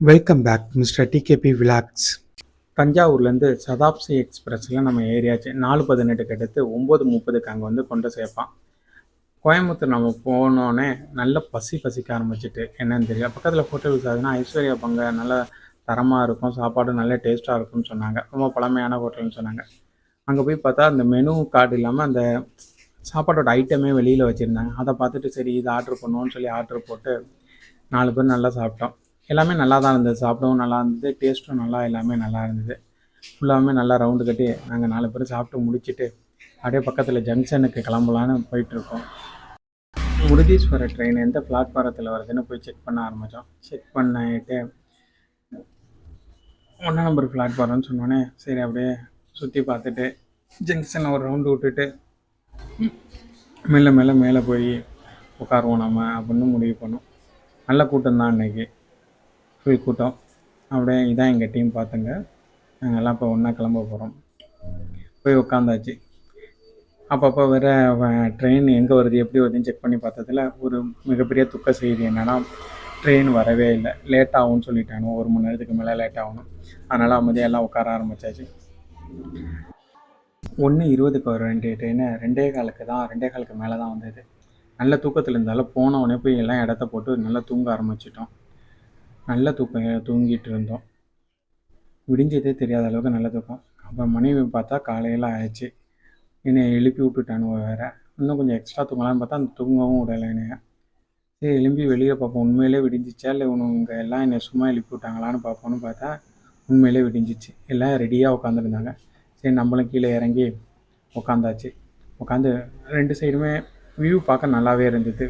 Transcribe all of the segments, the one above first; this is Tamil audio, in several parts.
Welcome back mister TKP vlogs தஞ்சாவூர்லேருந்து சதாப்சி எக்ஸ்பிரஸில் நம்ம ஏரியாச்சு நாலு பதினெட்டுக்கு எடுத்து ஒம்பது முப்பதுக்கு அங்கே வந்து கொண்டு சேர்ப்பான். கோயம்புத்தூர் நம்ம போனோடனே நல்ல பசி பசிக்க ஆரம்பிச்சிட்டு என்னன்னு தெரியல. பக்கத்தில் ஹோட்டல்ஸ் அதுனா ஐஸ்வர்யா பங்க நல்ல தரமாக இருக்கும் சாப்பாடு நல்ல டேஸ்ட்டாக இருக்கும்னு சொன்னாங்க. ரொம்ப பழமையான ஹோட்டல்னு சொன்னாங்க. அங்கே போய் பார்த்தா அந்த மெனு கார்டு இல்லாமல் அந்த சாப்பாட்டோட ஐட்டமே வெளியில் வச்சுருந்தாங்க. அதை பார்த்துட்டு சரி இது ஆர்டர் பண்ணுவோன்னு சொல்லி ஆர்டர் போட்டு நாலு பேர் நல்லா சாப்பிட்டோம். எல்லாமே நல்லா தான் இருந்தது. சாப்பிடவும் நல்லா இருந்தது. டேஸ்ட்டும் நல்லா எல்லாமே நல்லா இருந்தது. ஃபுல்லாமே நல்லா ரவுண்டு கட்டி நாங்கள் நாலு பேரும் சாப்பிட்டு முடிச்சிட்டு அப்படியே பக்கத்தில் ஜங்ஷனுக்கு கிளம்பலான்னு போயிட்டுருக்கோம். முருதீஸ்வரர் ட்ரெயின் எந்த பிளாட்ஃபாரத்தில் வருதுன்னு போய் செக் பண்ண ஆரம்பித்தோம் செக் பண்ணிட்டு ஒன்றாம் நம்பர் பிளாட்ஃபாரம்னு சொன்னோன்னே சரி அப்படியே சுற்றி பார்த்துட்டு ஜங்ஷனில் ஒரு ரவுண்டு விட்டுட்டு மெல்ல மெல்ல மேலே போய் உட்காருவோம் நம்ம அப்படின்னு முடிவு பண்ணோம். நல்ல கூட்டம் தான் அன்றைக்கி ஃபுல் கூட்டம். அப்படியே இதான் எங்கள் டீம் பார்த்துங்க நாங்கள் எல்லாம் இப்போ ஒன்றா கிளம்ப போகிறோம் போய் உட்காந்தாச்சு அப்பப்போ வேறு ட்ரெயின் எங்கே வருது எப்படி வருதுன்னு செக் பண்ணி பார்த்ததுல ஒரு மிகப்பெரிய துக்க செய்தி என்னென்னா ட்ரெயின் வரவே இல்லை. லேட் ஆகும்னு சொல்லிட்டானோ ஒரு மணி நேரத்துக்கு மேலே லேட் ஆகணும். அதனால் அமைதியாக எல்லாம் உட்கார ஆரம்பிச்சாச்சு. ஒன்று இருபதுக்கு வர வேண்டிய ட்ரெயின் ரெண்டே காலுக்கு தான் ரெண்டே காலுக்கு மேலே தான் வந்தது. நல்ல தூக்கத்தில் இருந்தாலும் போன உடனே போய் எல்லாம் இடத்த போட்டு நல்லா தூங்க ஆரம்பிச்சிட்டோம். நல்ல தூக்கம் தூங்கிட்டு இருந்தோம் விடிஞ்சதே தெரியாத அளவுக்கு நல்ல தூக்கம். அப்புறம் மனைவி பார்த்தா காலையில் ஆயிடுச்சு. என்னை எழுப்பி விட்டுட்டானுவ வேற. இன்னும் கொஞ்சம் எக்ஸ்ட்ரா தூங்கலாம்னு பார்த்தா அந்த தூங்கவும் விடலை என்னைய. சரி எழும்பி வெளியே பார்ப்போம். உண்மையிலே விடிஞ்சிச்சா இல்லை இவனுங்க எல்லாம் என்னை சும்மா எழுப்பி விட்டாங்களான்னு பார்ப்போன்னு பார்த்தா உண்மையிலே விடிஞ்சிச்சு. எல்லாம் ரெடியாக உட்காந்துருந்தாங்க சரி நம்மளும் கீழே இறங்கி உட்காந்தாச்சு. உட்காந்து ரெண்டு சைடுமே வியூ பார்க்க நல்லாவே இருந்தது.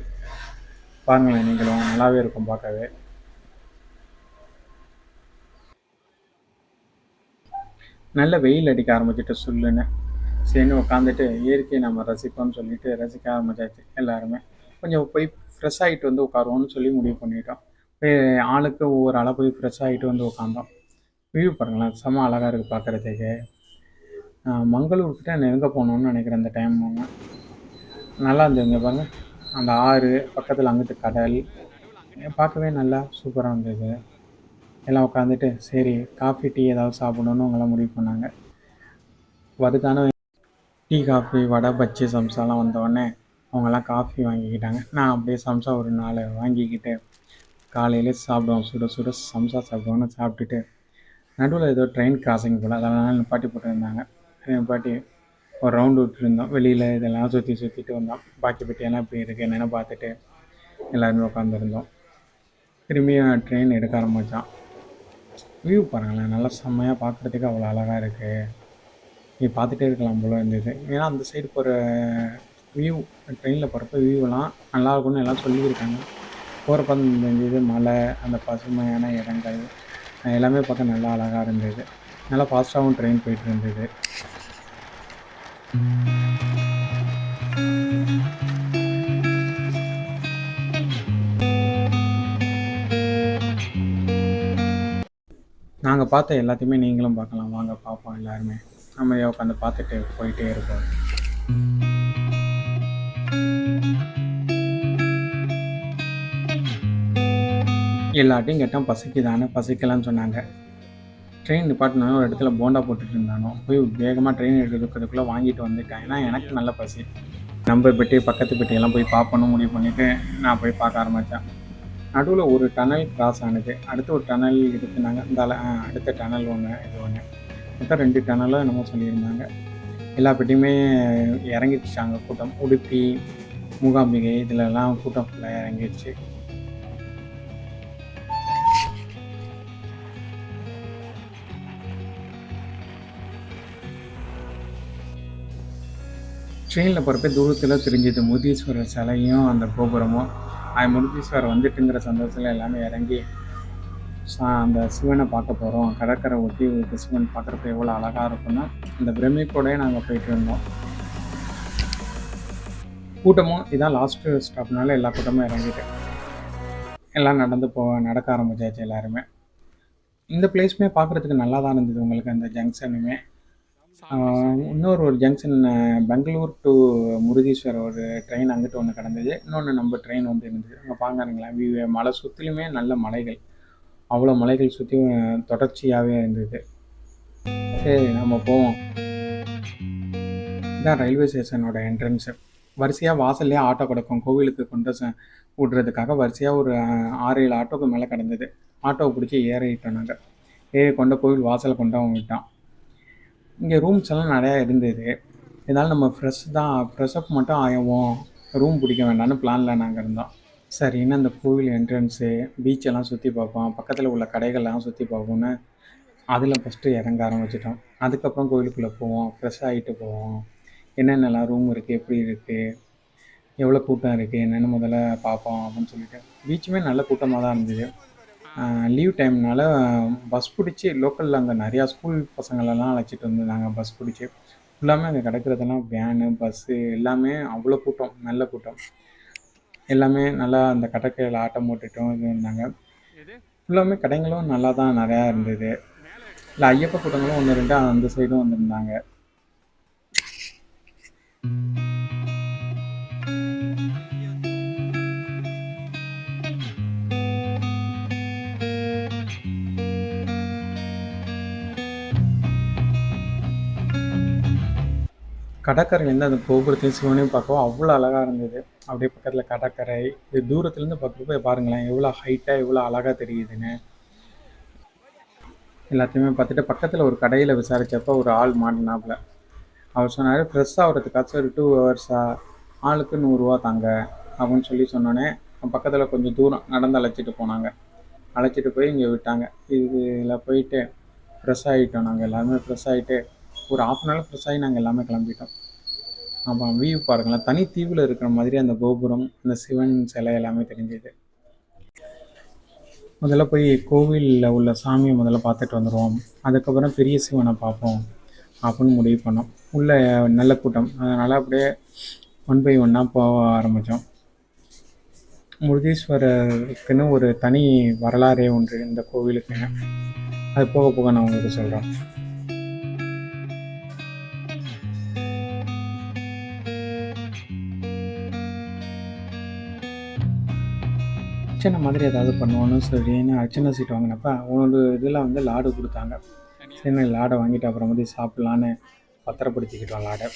பாருங்களேன் நீங்களும் நல்லாவே இருக்கும் பார்க்கவே. நல்ல வெயில் அடிக்க ஆரம்பிச்சிட்டு சொல்லுன்னு. சரின்னு உட்காந்துட்டு இயற்கையை நம்ம ரசிப்போம்னு சொல்லிட்டு ரசிக்க ஆரம்பிச்சாச்சு எல்லாருமே. கொஞ்சம் போய் ஃப்ரெஷ் ஆகிட்டு வந்து உட்காருவோம்னு சொல்லி முடிவு பண்ணிட்டோம். ஆளுக்கு ஒவ்வொரு ஆளாக போய் ஃப்ரெஷ் ஆகிட்டு வந்து உட்காந்தோம் வியூ பாருங்களேன் செம்ம அழகாக இருக்குது பார்க்குறதுக்கு மங்களூர்கிட்ட நான் எங்கே போகணுன்னு நினைக்கிறேன் அந்த டைம் நல்லா இருந்ததுங்க பாருங்கள் அந்த ஆறு பக்கத்தில் அங்கிட்டு கடல். பார்க்கவே நல்லா சூப்பராக இருந்தது. எல்லாம் உட்காந்துட்டு சரி காஃபி டீ ஏதாவது சாப்பிடணுன்னு அவங்களாம் முடிவு பண்ணாங்க. வருதான டீ காஃபி வடை பஜ்ஜி சம்சாலாம் வந்தோடனே அவங்கெல்லாம் காஃபி வாங்கிக்கிட்டாங்க. நான் அப்படியே சம்சா ஒரு நாலு வாங்கிக்கிட்டு காலையிலே சாப்பிடுவோம் சுட சுட சம்சா சாப்பிடுவோன்னு சாப்பிட்டுட்டு நடுவில் ஏதோ ட்ரெயின் கிராசிங் போல் அதெல்லாம் நிப்பாட்டி போட்டுருந்தாங்க. நிப்பாட்டி ஒரு ரவுண்டு விட்டுருந்தோம். வெளியில் இதெல்லாம் சுற்றி சுற்றிட்டு வந்தோம். பாக்கி பெட்டியெல்லாம் இப்படி இருக்குது என்னென்னு பார்த்துட்டு எல்லாருமே உட்காந்துருந்தோம் திரும்பியும் ட்ரெயின் எடுக்க ஆரம்பித்தான் வியூ பாருங்களேன். நல்லா செம்மையாக பார்க்குறதுக்கு அவ்வளோ அழகாக இருக்குது நீ பார்த்துட்டே இருக்கலாம் போல இருந்தது ஏன்னா அந்த சைடு போகிற வியூ ட்ரெயினில் போகிறப்ப வியூவெல்லாம் நல்லாயிருக்கும்னு எல்லாம் சொல்லியிருக்காங்க. போகிறப்ப அந்த இது மலை அந்த பசுமையான இடங்கள் எல்லாமே பார்க்க நல்லா அழகாக இருந்தது. நல்லா ஃபாஸ்ட்டாகவும் ட்ரெயின் போயிட்டு இருந்தது. நாங்கள் பார்த்த எல்லாத்தையுமே நீங்களும் பார்க்கலாம். வாங்க பார்ப்போம் எல்லாருமே. நம்ம உட்காந்து பார்த்துட்டு போயிட்டே இருப்போம். எல்லாட்டையும் கேட்டால் பசிக்குதானே பசிக்கலான்னு சொன்னாங்க. ட்ரெயின் டிபார்ட்மெண்ட் ஒரு இடத்துல போண்டா போட்டுட்டு இருந்தானோ போய் வேகமாக ட்ரெயின் எடுக்கிறதுக்குள்ளே வாங்கிட்டு வந்துட்டேன். ஏன்னா எனக்கு நல்ல பசி. நம்ம பெட்டி பக்கத்து பெட்டியெல்லாம் போய் பார்ப்பணும் முடிவு பண்ணிவிட்டு நான் போய் பார்க்க ஆரம்பித்தேன் நடுவில் ஒரு டனல் கிராஸ் ஆனது. அடுத்து ஒரு டனல் இருக்குனாங்க இந்த அடுத்த டனல் ஒன்று இது ஒன்று மொத்தம் ரெண்டு டனலும் என்னமோ சொல்லியிருந்தாங்க. எல்லா பெட்டியுமே இறங்கிடுச்சாங்க கூட்டம். உடுப்பி மூகாம்பிகை இதிலெல்லாம் கூட்டம் ஃபுல்லாக இறங்கிடுச்சு. ட்ரெயினில் போகிறப்ப தூரத்தில் தெரிஞ்சது முதீஸ்வரர் சிலையும் அந்த கோபுரமும். அது முருதீஸ்வரர் வந்துட்டுங்கிற சந்தோஷத்தில் எல்லாமே இறங்கி அந்த சிவனை பார்க்க போகிறோம் கடற்கரை ஒட்டி ஒரு சிவன் பார்க்குறப்ப எவ்வளோ அழகாக இருக்கும்னா அந்த பிரமிப்போடய நாங்கள் போயிட்டு இருந்தோம். கூட்டமும் இதான் லாஸ்ட்டு ஸ்டாப்னால எல்லா கூட்டமும் இறங்கிட்டேன் எல்லாம் நடந்து போ நடக்க ஆரம்பிச்சாச்சு எல்லாருமே. இந்த பிளேஸுமே பார்க்குறதுக்கு நல்லா தான் இருந்தது உங்களுக்கு அந்த ஜங்ஷனுமே இன்னொரு ஒரு ஜங்ஷன் பெங்களூர் டு முருதீஸ்வர் ஒரு ட்ரெயின் அங்கிட்டு ஒன்று கிடந்தது. இன்னொன்று நம்ம ட்ரெயின் வந்து இருந்தது. அங்கே பாருங்களேன் வியூ மலை சுற்றிலுமே நல்ல மலைகள். அவ்வளோ மலைகள் சுற்றியும் தொடர்ச்சியாகவே இருந்தது. சரி நம்ம போவோம். இதான் ரயில்வே ஸ்டேஷனோட என்ட்ரன்ஸு வரிசையாக வாசல்லே ஆட்டோ கிடக்கும். கோவிலுக்கு கொண்டு ச விட்றதுக்காக வரிசையாக ஒரு அஹ், ஆறு ஏழு ஆட்டோக்கு மேலே கிடந்தது. ஆட்டோவை பிடிச்சி ஏறிட்டோம் நாங்கள் ஏறி கொண்ட கோவில் வாசலை கொண்டு விட்டான் இங்கே ரூம்ஸ் எல்லாம் நிறையா இருந்தது. இதனால் நம்ம ஃப்ரெஷ் தான் ஃப்ரெஷ்அப் மட்டும் ஆயவும் ரூம் பிடிக்க வேண்டாம்னு பிளானில் நாங்கள் இருந்தோம். சரின்னு அந்த கோவில் என்ட்ரன்ஸு பீச்செல்லாம் சுற்றி பார்ப்போம். பக்கத்தில் உள்ள கடைகள்லாம் சுற்றி பார்ப்போம்னு அதில் ஃபஸ்ட்டு இறங்க ஆரம்பிச்சிட்டோம். அதுக்கப்புறம் கோவிலுக்குள்ளே போவோம். ஃப்ரெஷ் ஆகிட்டு போவோம். என்னென்னலாம் ரூம் இருக்குது எப்படி இருக்குது எவ்வளோ கூட்டம் இருக்குது என்னென்னு முதல்ல பார்ப்போம் அப்படின்னு சொல்லிட்டு. பீச்சுமே நல்ல கூட்டமாக தான் இருந்தது. லீவ் டைம்னால பஸ் பிடிச்சி லோக்கலில் அங்கே நிறையா ஸ்கூல் பசங்களெல்லாம் அழைச்சிட்டு வந்திருந்தாங்க பஸ் பிடிச்சி. ஃபுல்லாமே அங்கே கிடக்கிறதெல்லாம் வேனு பஸ்ஸு எல்லாமே அவ்வளோ கூட்டம் நல்ல கூட்டம். எல்லாமே நல்லா அந்த கடற்கரையில் ஆட்டம் போட்டுட்டும் இது இருந்தாங்க. ஃபுல்லாமே கடைங்களும் நல்லா தான் நிறையா இருந்தது. இல்லை ஐயப்ப கூட்டங்களும் ஒன்று ரெண்டு அந்த சைடும் வந்திருந்தாங்க. கடற்கரையிலேருந்து அந்த கோபுரத்தையும் சிவனையும் பார்க்கவும் அவ்வளோ அழகாக இருந்தது. அப்படியே பக்கத்தில் கடற்கரை இது தூரத்துலேருந்து பார்க்குறப்ப பாருங்களேன் எவ்வளோ ஹைட்டாக எவ்வளோ அழகாக தெரியுதுன்னு. எல்லாத்தையுமே பார்த்துட்டு பக்கத்தில் ஒரு கடையில் விசாரித்தப்போ ஒரு ஆள் மாட்டினாப்புல. அவர் சொன்னார் ஃப்ரெஷ் ஆகிறதுக்காச்சும் ஒரு டூ ஹவர்ஸாக ஆளுக்கு நூறுரூவா தாங்க அப்படின்னு சொல்லி சொன்னோன்னே பக்கத்தில் கொஞ்சம் தூரம் நடந்து அழைச்சிட்டு போனாங்க. அழைச்சிட்டு போய் இங்கே விட்டாங்க. இதில் போயிட்டு ஃப்ரெஷ் ஆகிட்டோம் நாங்கள் எல்லாருமே ஃப்ரெஷ் ஆகிட்டு ஒரு ஆஃப் அன் ஹவர் ஃப்ரெஷ் ஆகி நாங்கள் எல்லாமே கிளம்பிட்டோம். அப்புறம் வியூ பாருங்களேன் தனி தீவில் இருக்கிற மாதிரி அந்த கோபுரம் அந்த சிவன் சிலை எல்லாமே தெரிஞ்சது. முதல்ல போய் கோவிலில் உள்ள சாமியை முதல்ல பார்த்துட்டு வந்துடுவோம் அதுக்கப்புறம் பெரிய சிவனை பார்ப்போம் அப்படின்னு முடிவு பண்ணோம். உள்ள நல்ல கூட்டம். அதனால் அப்படியே ஒன் பை ஒன்னாக போக ஆரம்பித்தோம் முருகேஸ்வரருக்குன்னு ஒரு தனி வரலாறே ஒன்று இந்த கோவிலுக்கு அது போக போக நான் உங்களுக்கு சொல்கிறேன் அர்ச்சனை மாதிரி ஏதாவது பண்ணுவோன்னு சரின்னு அர்ச்சனை சீட் வாங்கினப்ப ஒரு இதில் வந்து லாடு கொடுத்தாங்க. சரி லாடை வாங்கிட்டு அப்புறம் வந்து சாப்பிட்லான்னு பத்திரப்படுத்திக்கிட்டோம் லாடை.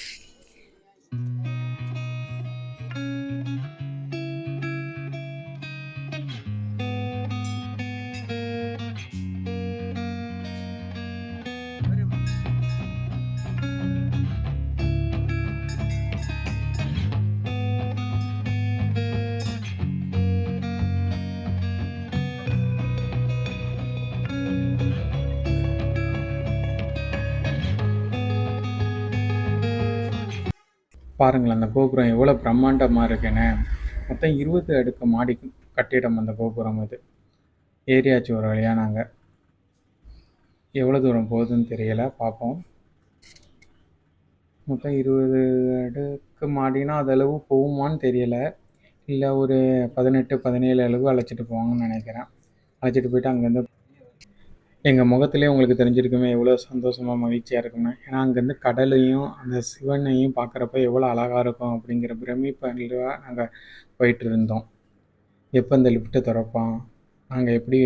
பாருங்களேன் அந்த கோபுரம் எவ்வளோ பிரம்மாண்டமாக இருக்குன்னு. மொத்தம் இருபது அடுக்கு மாடி கட்டிடம் அந்த கோபுரம் இது. ஏரியாச்சு ஒரு வழியாக நாங்கள் எவ்வளோ தூரம் போகுதுன்னு தெரியலை பார்ப்போம். மொத்தம் இருபது அடுக்கு மாடினா அது அளவு போகுமான்னு தெரியலை. இல்லை ஒரு பதினெட்டு பதினேழு அளவு அழைச்சிட்டு போவாங்கன்னு நினைக்கிறேன். அழைச்சிட்டு போயிட்டு அங்கேருந்து எங்கள் முகத்திலே உங்களுக்கு தெரிஞ்சிருக்குமே எவ்வளோ சந்தோஷமாக மகிழ்ச்சியாக இருக்குன்னு ஏன்னா அங்கேருந்து கடலையும் அந்த சிவனையும் பார்க்குறப்ப எவ்வளோ அழகாக இருக்கும் அப்படிங்கிற பிரமிப்பாக நாங்கள் போயிட்டு இருந்தோம். எப்போ இந்த லிஃப்ட்டு திறப்பான் நாங்கள் எப்படி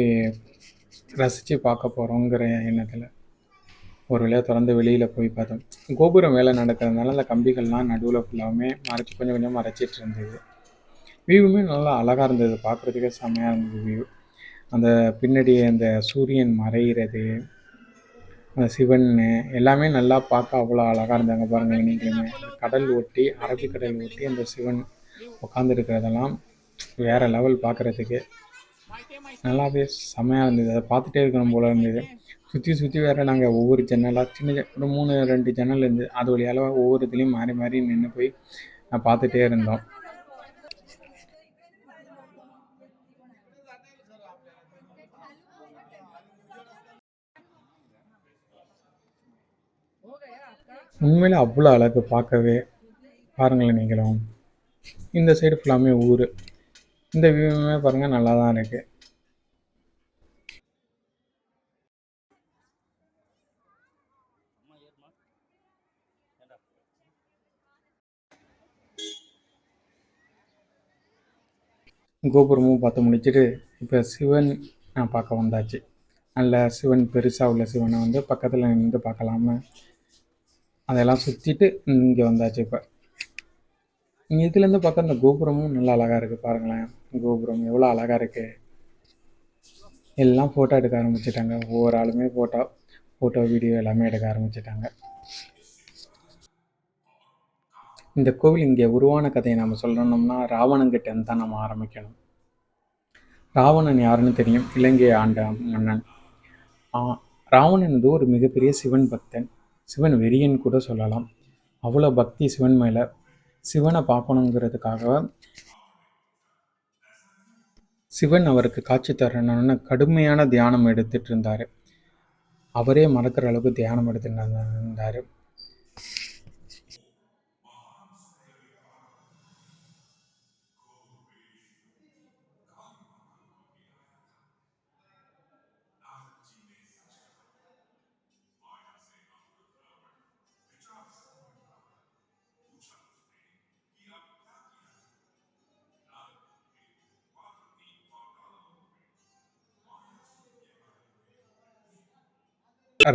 ரசித்து பார்க்க போகிறோங்கிற எண்ணத்தில். ஒரு வழியாக திறந்து வெளியில் போய் பார்த்தோம். கோபுரம் வேலை நடக்கிறதுனால அந்த கம்பிகள்லாம் நடுவில் ஃபுல்லாகவுமே மறைச்சி கொஞ்சம் கொஞ்சம் மறைச்சிட்டு இருந்தது. வியூவுமே நல்லா அழகாக இருந்தது. பார்க்குறதுக்கே செம்மையாக இருந்தது வியூ அந்த பின்னாடி அந்த சூரியன் மறையிறது அந்த சிவன் எல்லாமே நல்லா பார்க்க அவ்வளோ அழகாக இருந்தாங்க பாருங்கள் அந்த கடல் ஒட்டி அரபிக்கடல் ஒட்டி அந்த சிவன் உட்காந்துருக்கிறதெல்லாம் வேறு லெவல் பார்க்குறதுக்கு நல்லாவே செம்மையாக இருந்தது. அதை பார்த்துட்டே இருக்கணும் போல இருந்தது. சுற்றி சுற்றி வேறு நாங்கள் ஒவ்வொரு ஜன்னலாக சின்ன ஒரு மூணு ரெண்டு ஜன்னல் இருந்து அது வழியால் ஒவ்வொரு இதுலேயும் மாறி மாறி நின்று போய் நான் பார்த்துட்டே இருந்தோம். உண்மையில் அவ்வளோ அழகு பார்க்கவே பாருங்களேன் நீங்களும். இந்த சைடு ஃபுல்லாமே ஊர். இந்த வியூவுமே பாருங்கள் நல்லா தான் இருக்குது கோபுரமும் பார்த்து முடிச்சுட்டு இப்போ சிவன் நான் பார்க்க வந்தாச்சு. நல்ல சிவன் பெருசாக உள்ள சிவனை வந்து பக்கத்தில் நின்று பார்க்கலாம அதெல்லாம் சுற்றிட்டு இங்கே வந்தாச்சு இப்போ. இங்கே இதுலேருந்து பார்த்தா இந்த கோபுரமும் நல்லா அழகாக இருக்குது பாருங்களேன். கோபுரம் எவ்வளோ அழகாக இருக்குது எல்லாம் ஃபோட்டோ எடுக்க ஆரம்பிச்சிட்டாங்க. ஒவ்வொரு ஆளுமே ஃபோட்டோ ஃபோட்டோ வீடியோ எல்லாமே எடுக்க ஆரம்பிச்சிட்டாங்க. இந்த கோவில் இங்கே உருவான கதையை நம்ம சொல்லணும்னா ராவணங்கிட்டேருந்து தான் நம்ம ஆரம்பிக்கணும். ராவணன் யாருன்னு தெரியும்? இலங்கை ஆண்ட மன்னன். ராவணன் வந்து ஒரு மிகப்பெரிய சிவன் பக்தன். சிவன் வெறியன் கூட சொல்லலாம். அவ்வளோ பக்தி சிவன் மேலே. சிவனை பார்க்கணுங்கிறதுக்காக சிவன் அவருக்கு காட்சி தரணும்னு கடுமையான தியானம் எடுத்துகிட்டு இருந்தார். அவரே மறக்கிற அளவுக்கு தியானம் எடுத்துட்டு இருந்தார்.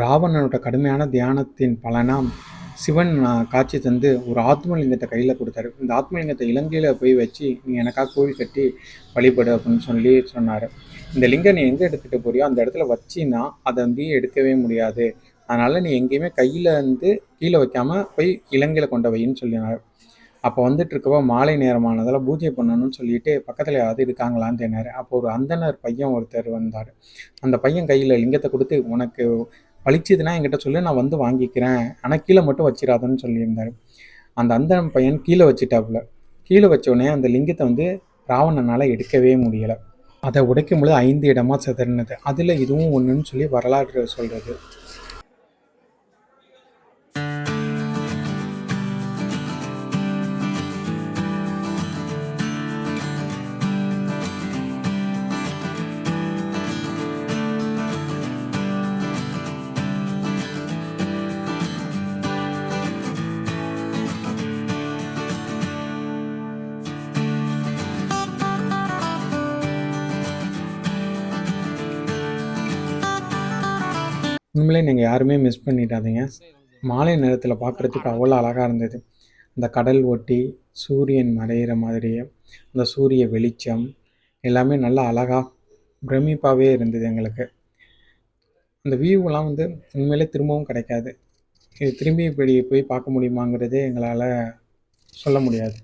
ராவணனோட கடுமையான தியானத்தின் பலனாம் சிவன் காட்சி தந்து ஒரு ஆத்மலிங்கத்தை கையில் கொடுத்தாரு. இந்த ஆத்மலிங்கத்தை இலங்கையில் போய் வச்சு நீ எனக்காக கோவில் கட்டி வழிபடு அப்படின்னு சொல்லி சொன்னார். இந்த லிங்கம் நீ எங்கே எடுத்துகிட்டு போறியோ அந்த இடத்துல வச்சின்னா அதை வந்து எடுக்கவே முடியாது. அதனால் நீ எங்கேயுமே கையில் வந்து கீழே வைக்காமல் போய் இலங்கையில் கொண்ட வைன்னு சொல்லினார். அப்போ வந்துட்டு இருக்கப்போ மாலை நேரமானதால் பூஜை பண்ணணும்னு சொல்லிட்டு பக்கத்தில் யாராவது இருக்காங்களான்னு தேனார் அப்போ ஒரு அந்தனர் பையன் ஒருத்தர் வந்தார். அந்த பையன் கையில் லிங்கத்தை கொடுத்து உனக்கு பழிச்சதுன்னா என்கிட்ட சொல்லி நான் வந்து வாங்கிக்கிறேன். ஆனால் கீழே மட்டும் வச்சிடாதன்னு சொல்லியிருந்தார். அந்த அந்த பையன் கீழே வச்சுட்டாப்புல. கீழே வச்சோடனே அந்த லிங்கத்தை வந்து ராவணனால் எடுக்கவே முடியலை. அதை உடைக்கும் பொழுது ஐந்து இடமாக சிதறினது. அதில் இதுவும் ஒன்றுன்னு சொல்லி வரலாறு சொல்கிறது உண்மையிலே நீங்கள் யாருமே மிஸ் பண்ணிடாதீங்க. மாலை நேரத்தில் பார்க்குறதுக்கு அவ்வளோ அழகாக இருந்தது. அந்த கடல் ஒட்டி சூரியன் மறையிற மாதிரியே அந்த சூரிய வெளிச்சம் எல்லாமே நல்லா அழகாக பிரமிப்பாகவே இருந்தது எங்களுக்கு. அந்த வியூவெலாம் வந்து உண்மையிலே திரும்பவும் கிடைக்காது. இது திரும்பி இப்படி போய் பார்க்க முடியுமாங்கிறதே எங்களால் சொல்ல முடியாது.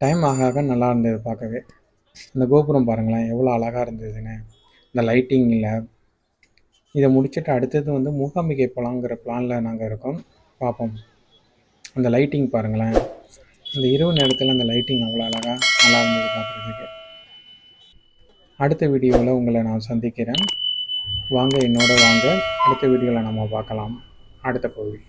டைம் ஆக ஆக நல்லா இருந்தது பார்க்கவே. அந்த கோபுரம் பாருங்களேன் எவ்வளோ அழகாக இருந்ததுன்னு. இந்த லைட்டிங்கில் இதை முடிச்சுட்டு அடுத்தது வந்து மூகாம்பிகை போகலாங்கிற பிளானில் நாங்கள் இருக்கோம். பார்ப்போம் அந்த லைட்டிங் பாருங்களேன். இந்த இரவு நேரத்தில் அந்த லைட்டிங் அவ்வளோ அழகாக நல்லா இருந்தது பார்க்குறதுக்கு அடுத்த வீடியோவில் உங்களை நான் சந்திக்கிறேன். வாங்க என்னோட வாங்க. அடுத்த வீடியோவில் நம்ம பார்க்கலாம். அடுத்த கோவில்.